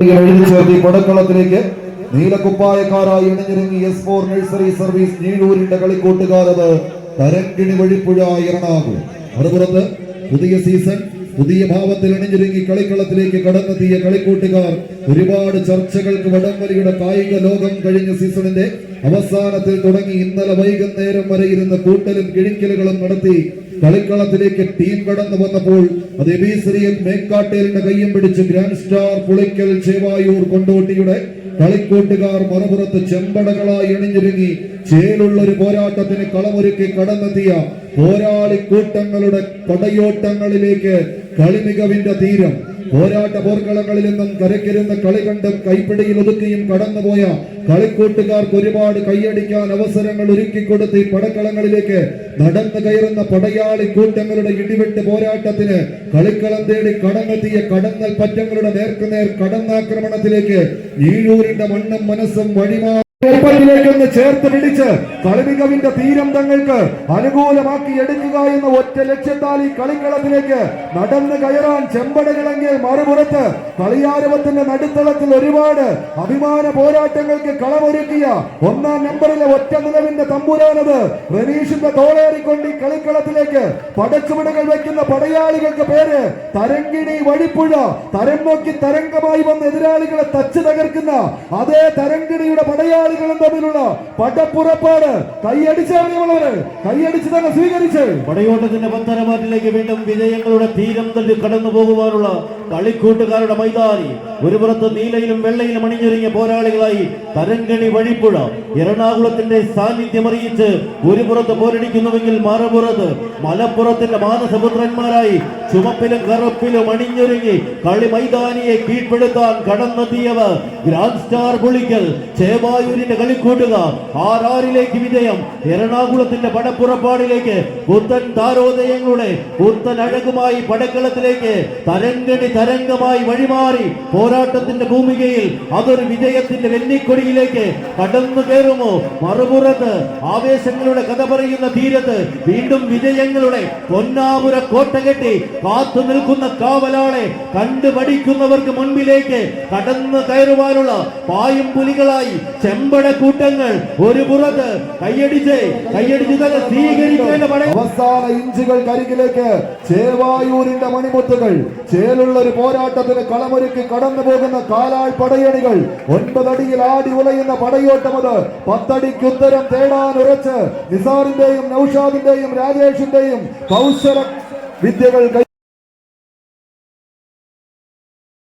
എഴുതി ചേർത്തി കൊടക്കളത്തിലേക്ക് നീലക്കുപ്പായക്കാരായി ഇണഞ്ഞിറങ്ങി എസ് ഫോർ നഴ്സറി സർവീസ് നീഴൂരിന്റെ കളിക്കൂട്ടുകാരത് തരങ്കിണി വഴിപ്പുഴ എറണാകുളം മറുപുറത്ത് പുതിയ സീസൺ പുതിയ ഭാവത്തിൽ അണിഞ്ഞിരുങ്ങി കളിക്കളത്തിലേക്ക് കടന്നെത്തിയ കളിക്കൂട്ടുകാർ ഒരുപാട് ചർച്ചകൾക്ക് വടംവലിയുടെ കായിക ലോകം കഴിഞ്ഞ സീസണിന്റെ അവസാനത്തിൽ തുടങ്ങി ഇന്നലെ വൈകുന്നേരം വരെ ഇരുന്ന കൂട്ടലും കിഴിക്കലുകളും നടത്തി കളിക്കളത്തിലേക്ക് ടീം കടന്നു വന്നപ്പോൾ അത് എബീസറിയൻ മേക്കാട്ടേലിന്റെ കയ്യും പിടിച്ച് ഗ്രാൻഡ് സ്റ്റാർ പുളിക്കൽ ചേവായൂർ കൊണ്ടോട്ടിയുടെ കളിക്കൂട്ടുകാർ മറുപുറത്ത് ചെമ്പടകളായി അണിഞ്ഞിരുങ്ങി ചേലുള്ള ഒരു പോരാട്ടത്തിന് കളമൊരുക്കി കടന്നെത്തിയ പോരാളി കൂട്ടങ്ങളുടെ പടയോട്ടങ്ങളിലേക്ക് കളിമികവിന്റെ തീരം. പോരാട്ട പോർക്കളങ്ങളിൽ നിന്നും കരക്കിരുന്ന കളി കണ്ടും കൈപ്പിടിയിൽ ഒതുക്കിയും കടന്നുപോയ കളിക്കൂട്ടുകാർക്ക് ഒരുപാട് കൈയടിക്കാൻ അവസരങ്ങൾ ഒരുക്കി കൊടുത്ത് ഈ പടക്കളങ്ങളിലേക്ക് നടന്നു കയറുന്ന പടയാളി കൂട്ടങ്ങളുടെ ഇടിവെട്ട് പോരാട്ടത്തിന് കളിക്കളം തേടി കടന്നെത്തിയ കടന്നൽ പറ്റങ്ങളുടെ നേർക്കുനേർ കടന്നാക്രമണത്തിലേക്ക് ഈഴൂരിന്റെ മണ്ണും മനസ്സും വഴിമാ ഏർപ്പാടിലേക്കൊന്ന് ചേർത്ത് പിടിച്ച് കളിമികവിന്റെ തീരം തങ്ങൾക്ക് അനുകൂലമാക്കി എടുക്കുക എന്ന ഒറ്റ ലക്ഷ്യത്താൽ ഈ കളിക്കളത്തിലേക്ക് നടന്നു കയറാൻ ചെമ്പടകളെങ്കിൽ മറുപുറത്ത് കളിയാരവത്തിന്റെ നടുത്തളത്തിൽ ഒരുപാട് അഭിമാന പോരാട്ടങ്ങൾക്ക് കളമൊരുക്കിയ ഒന്നാം നമ്പറിലെ ഒറ്റ നിലവിന്റെ തമ്പുരാനത് റനീഷിന്റെ തോളേറിക്കൊണ്ട് ഈ കളിക്കളത്തിലേക്ക് പടച്ചുവിടുകൾ വെക്കുന്ന പടയാളികൾക്ക് പേര് തരങ്കിണി വഴിപ്പുഴ. തരം നോക്കി തരംഗമായി വന്ന എതിരാളികളെ തച്ചു തകർക്കുന്ന അതേ തരങ്കിണിയുടെ പടയാളികളും തമ്മിലുള്ള പടപ്പുറപ്പാട്. കൈയടിച്ചറിയുള്ളവര് കൈയടിച്ച് തന്നെ സ്വീകരിച്ച്. പടയോട്ടത്തിന്റെ പത്തനമാറ്റിലേക്ക് വീണ്ടും വിജയങ്ങളുടെ തീരം തള്ളി കടന്നു പോകുവാനുള്ള കളിക്കൂട്ടുകാരുടെ മൈതാനി. ഒരു പുറത്ത് നീലയിലും വെള്ളയിലും അണിഞ്ഞൊരുങ്ങിയ പോരാളികളായി തരങ്കണി വഴിപ്പുഴ. എറണാകുളത്തിന്റെ സാന്നിധ്യം അറിയിച്ച് ഒരു പുറത്ത് പോരടിക്കുന്നുവെങ്കിൽ മറുപുറത്ത് മലപ്പുറത്തിന്റെ മാനസപുത്രന്മാരായി ചുമപ്പിലും കറുപ്പിലും അണിഞ്ഞൊരുങ്ങി കളി മൈതാനിയെ കീഴ്പ്പെടുത്താൻ കടന്നെത്തിയവർ ഗ്രാൻഡ് സ്റ്റാർ പുളിക്കൽ ചേവായൂരിന്റെ കളിക്കൂട്ടുകാർ ആറാറിലേക്ക് വിജയം. എറണാകുളത്തിന്റെ പടപ്പുറപ്പാടിലേക്ക് പുത്തൻ താരോദയങ്ങളുടെ പുത്തൻ അഴകുമായി പടക്കളത്തിലേക്ക് തരംഗണി തരംഗമായി വഴിമാറി പോരാട്ടത്തിന്റെ ഭൂമികയിൽ അതൊരു വിജയത്തിന്റെ വെന്നിക്കൊടിയിലേക്ക് കടന്നു കയറുമോ മറുപുറത്ത് ആവേശങ്ങളുടെ കഥ പറയുന്ന തീരത്ത് വീണ്ടും വിജയങ്ങളുടെ പൊന്നാപുര കോട്ട കെട്ടി കാത്തു നിൽക്കുന്ന കാവലാളെ കണ്ടുപഠിക്കുന്നവർക്ക് മുൻപിലേക്ക് കടന്നു കയറുവാനുള്ള പായും പുലികളായി ചെമ്പട കൂട്ടങ്ങൾ ഒരു പുറത്ത് കയ്യടിച്ച് കയ്യടിച്ച് തന്നെ സ്വീകരിക്കേണ്ട പട അവസാന ഇഞ്ചുകൾ കരികിലേക്ക് ചേവായൂരിന്റെ മണിമുത്തുകൾ. ചേലുള്ള ഒരു പോരാട്ടത്തിന് കളമൊരുക്കി കടന്നു പോകുന്ന കാലാൾ പടയണികൾ. ഒൻപതടിയിൽ ആടി ഉലയുന്ന പടയോട്ടം അത്. പത്തടിക്ക് ഉത്തരം തേടാൻ ഉറച്ച് നിസാറിന്റെയും നൌഷാദിന്റെയും രാജേഷിന്റെയും കൗശല വിദ്യകൾ